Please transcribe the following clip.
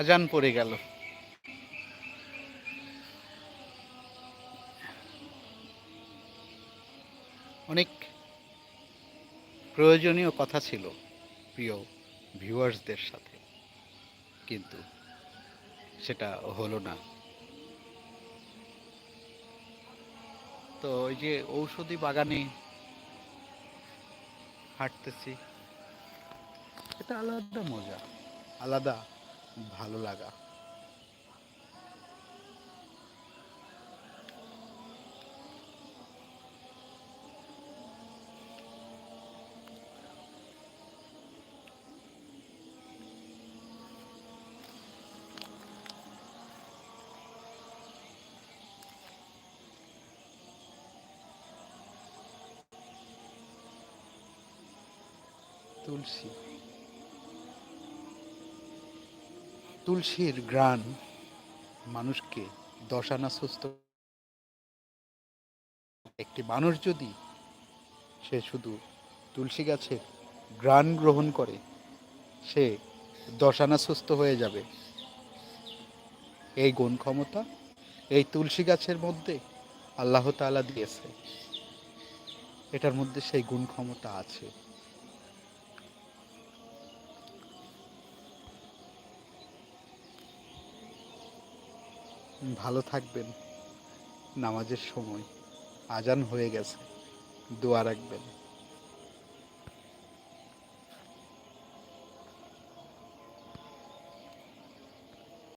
আজান পড়ে গেল। অনেক প্রয়োজনীয় কথা ছিল প্রিয় ভিউয়ার্সদের সাথে, কিন্তু সেটা হলো না। তো ওই যে ঔষধি বাগানে হাঁটতেছি, এটা আলাদা মজা, আলাদা ভালো লাগা। তুলসী। তুলসীর গ্রান মানুষকে দশানা সুস্থ একটি মানুষ যদি সে শুধু তুলসী গাছের গ্রান গ্রহণ করে, সে দশানা সুস্থ হয়ে যাবে। এই গুণ ক্ষমতা এই তুলসী গাছের মধ্যে আল্লাহ তাআলা দিয়েছে। এটার মধ্যে সেই গুণ ক্ষমতা আছে। ভালো থাকবেন। নামাজের সময় আজান হয়ে গেছে দোয়া রাখবেন।